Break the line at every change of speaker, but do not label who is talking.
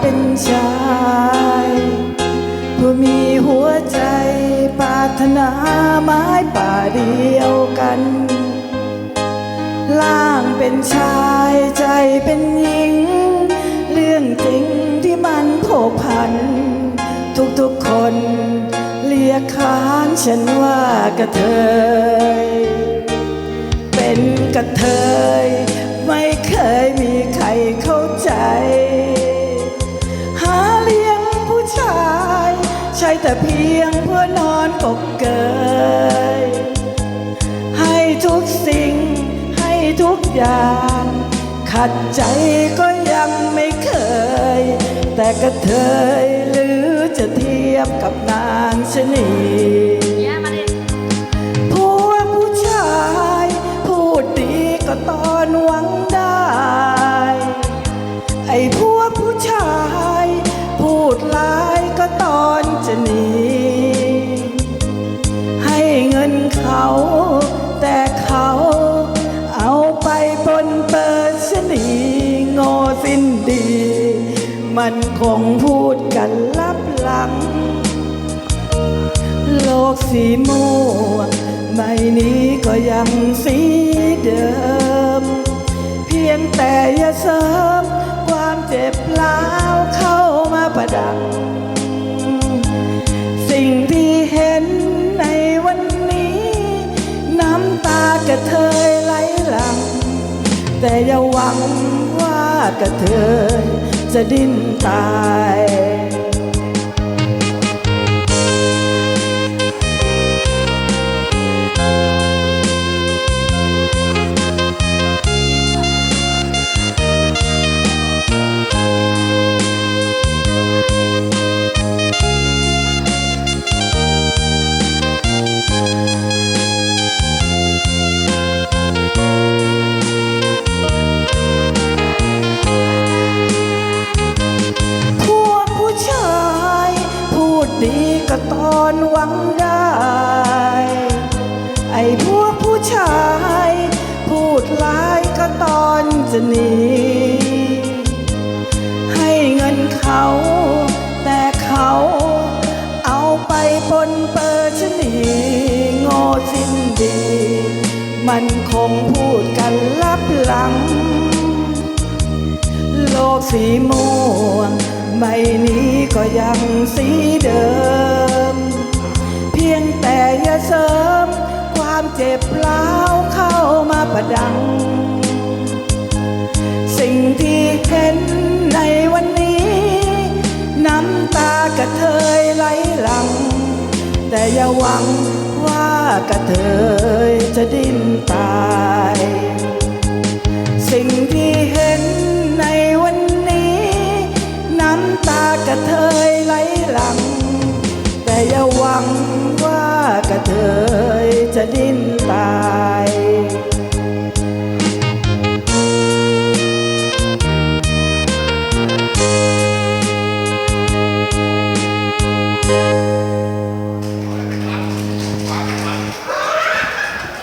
เป็นชายผู้มีหัวใจปรารถนาไม้ป่าเดียวกัน ล่างเป็นชายใจเป็นหญิง เรื่องจริงที่มันโผกพัน ทุกๆคนเรียกขานฉันว่ากระเทย เป็นกระเทย ไม่เคยมีใครเข้าใจ แต่เพียงเพื่อนอนกบเกยให้ทุกสิ่งให้ทุกอย่าง ขัดใจก็ยังไม่เคย แต่กระเทยหรือจะเทียบกับนางชนี ไปปนเปิดชนีโง่สิ้นดี มันคงพูดกันลับหลัง โลกสีม่วงไม่นี้ก็ยังสีเดิม เพียงแต่อย่าเสริม ความเจ็บร้าวเข้ามาประดัง แต่อย่าหวังว่ากระเทยจะดิ้นตาย หลัง โลกสีม่วงไม่นี้ก็ยังสีเดิม เพียงแต่อย่าเสริม ความเจ็บร้าวเข้ามาประดัง สิ่งที่เห็นในวันนี้ น้ำตากระเทยไหลหลัง แต่อย่าหวังว่ากระเทยจะดิ้นตาย กระเทยไหลหลัง แต่อย่าหวังว่ากระเทยจะดิ้นตาย